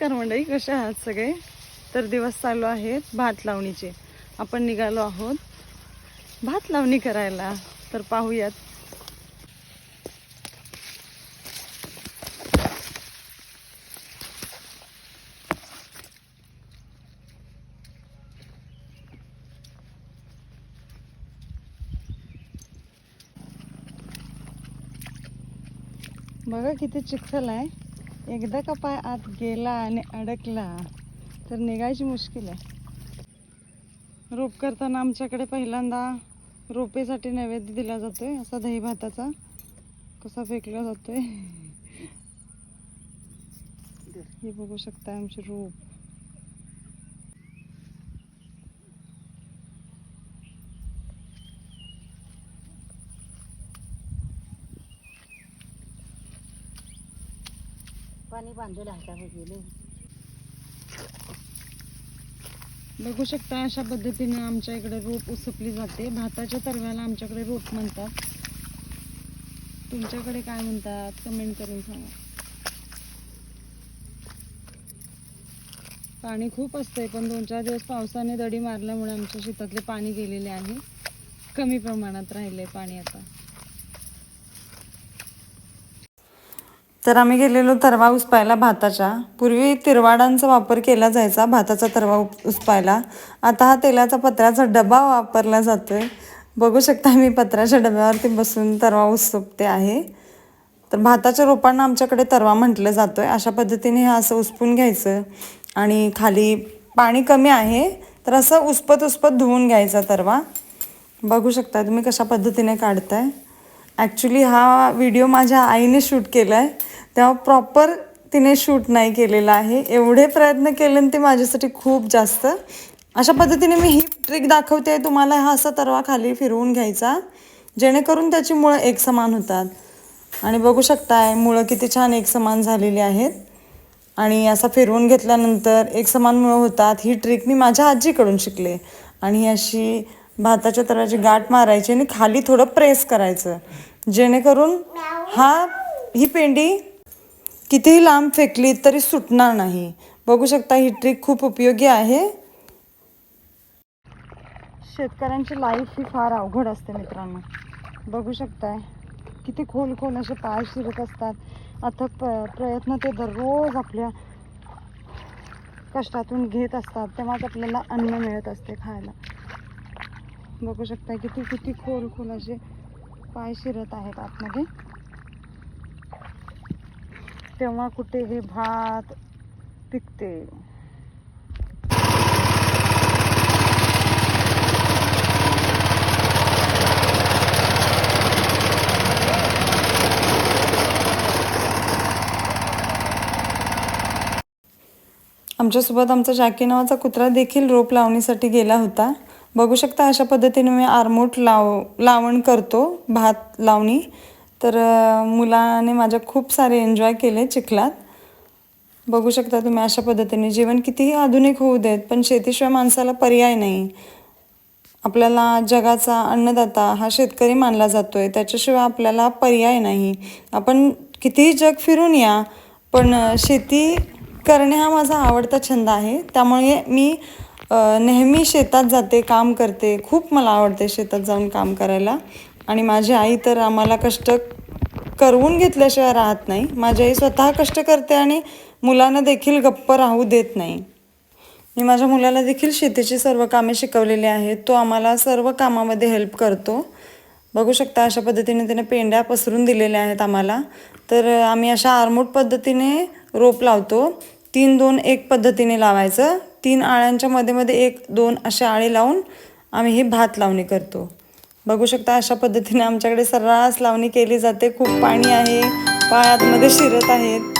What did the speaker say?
नमस्कार मंडळी कसे आहात सगळे? तर दिवस चालू आहेत भात लावणीचे. आपण निघालो आहोत भात लावणी करायला. तर पाहूयात. बघा किती चिखल आहे. एकदा का पाय आत गेला आणि अडकला तर निघायची मुश्किल आहे. रोप करताना आमच्याकडे पहिल्यांदा रोपेसाठी नैवेद्य दिला जातो आहे असा दही भाताचा कसा फेकला जातो आहे हे बघू शकता आमचे रोप. पाणी बांधू हातावर गेले. बघू शकता अशा पद्धतीने आमच्या इकडे रोप उसपली जाते. भाताच्या तरव्याला आमच्याकडे रोप म्हणतात. तुमच्याकडे काय म्हणतात? कमेंट करून सांगा. पाणी खूप असतंय पण दोन चार दिवस पावसाने दडी मारल्यामुळे आमच्या शेतातले पाणी गेलेले आहे. कमी प्रमाणात राहिले पाणी आता. तर आम्ही गेलेलो तरवा उसपायला भाताच्या. पूर्वी तिरवाडांचा वापर केला जायचा भाताचा तरवा उसपायला. आता हा तेलाचा पत्र्याचा डबा वापरला जातो आहे बघू शकता मी पत्र्याच्या डब्यावरती बसून तरवा उसपते आहे. तर भाताच्या रोपांना आमच्याकडे तरवा म्हटलं जातो आहे अशा पद्धतीने हे असं उसपून घ्यायचं आणि खाली पाणी कमी आहे तर असं उसपत उसपत धुवून घ्यायचा तरवा. बघू शकता तुम्ही कशा पद्धतीने काढताय. ॲक्च्युली हा व्हिडिओ माझ्या आईने शूट केला आहे तेव्हा प्रॉपर तिने शूट नाही केलेला आहे. एवढे प्रयत्न केले आणि ते माझ्यासाठी खूप जास्त. अशा पद्धतीने मी ही ट्रिक दाखवते. तुम्हाला हा असा तरवा खाली फिरवून घ्यायचा जेणेकरून त्याची मुळं एकसमान होतात. आणि बघू शकताय मुळं किती छान एकसमान झालेली आहेत. आणि असा फिरवून घेतल्यानंतर एकसमान मुळं होतात. ही ट्रिक मी माझ्या आजीकडून शिकले. आणि अशी भाताच्या तळाची गाठ मारायची आणि खाली थोडं प्रेस करायचं. जेणेकरून हा ही पेंडी कितीही लांब फेकली तरी सुटणार नाही. बघू शकता ही ट्रिक खूप उपयोगी आहे. शेतकऱ्यांची लाईफ ही फार अवघड असते मित्रांनो. बघू शकताय किती खोल खोल असे पाय शिरत असतात. अथक प प्रयत्न ते दररोज आपल्या कष्टातून घेत असतात. तेव्हाच आपल्याला अन्न मिळत असते खायला. बघू शकता किती किती खोल खोल असे पाय शिरत आहेत आतमध्ये. तेव्हा कुठे हे भात पिकते? आमच्यासोबत आमचा जॅकी नावाचा कुत्रा देखील रोप लावणीसाठी गेला होता. बघू शकता अशा पद्धतीने मी आरमोट लाव लावण करतो भात लावणी. तर मुलाने माझ्या खूप सारे एन्जॉय केले चिखलात. बघू शकता तुम्ही अशा पद्धतीने जीवन कितीही आधुनिक होऊ देत पण शेतीशिवाय माणसाला पर्याय नाही. आपल्याला जगाचा अन्नदाता हा शेतकरी मानला जातो आहे त्याच्याशिवाय आपल्याला पर्याय नाही. आपण कितीही जग फिरून या पण शेती करणे हा माझा आवडता छंद आहे. त्यामुळे मी नेहमी शेतात जाते काम करते. खूप मला आवडते शेतात जाऊन काम करायला. आणि माझी आई तर आम्हाला कष्ट करवून घेतल्याशिवाय राहत नाही. माझी आई स्वतः कष्ट करते आणि मुलांना देखील गप्प राहू देत नाही. मी माझ्या मुलाला देखील शेतीची सर्व कामे शिकवलेली आहेत. तो आम्हाला सर्व कामामध्ये हेल्प करतो. बघू शकता अशा पद्धतीने त्याने पेंड्या पसरून दिलेल्या आहेत आम्हाला. तर आम्ही अशा आरमोट पद्धतीने रोप लावतो. तीन दोन एक पद्धतीने लावायचं. तीन आळ्यांच्या मध्ये मध्ये एक दोन असे आळे लावून आम्ही ही भात लावणी करतो. बघू शकता अशा पद्धतीने आमच्याकडे सर्रास लावणी केली जाते. खूप पाणी आहे पाय आतमध्ये शिरत आहेत.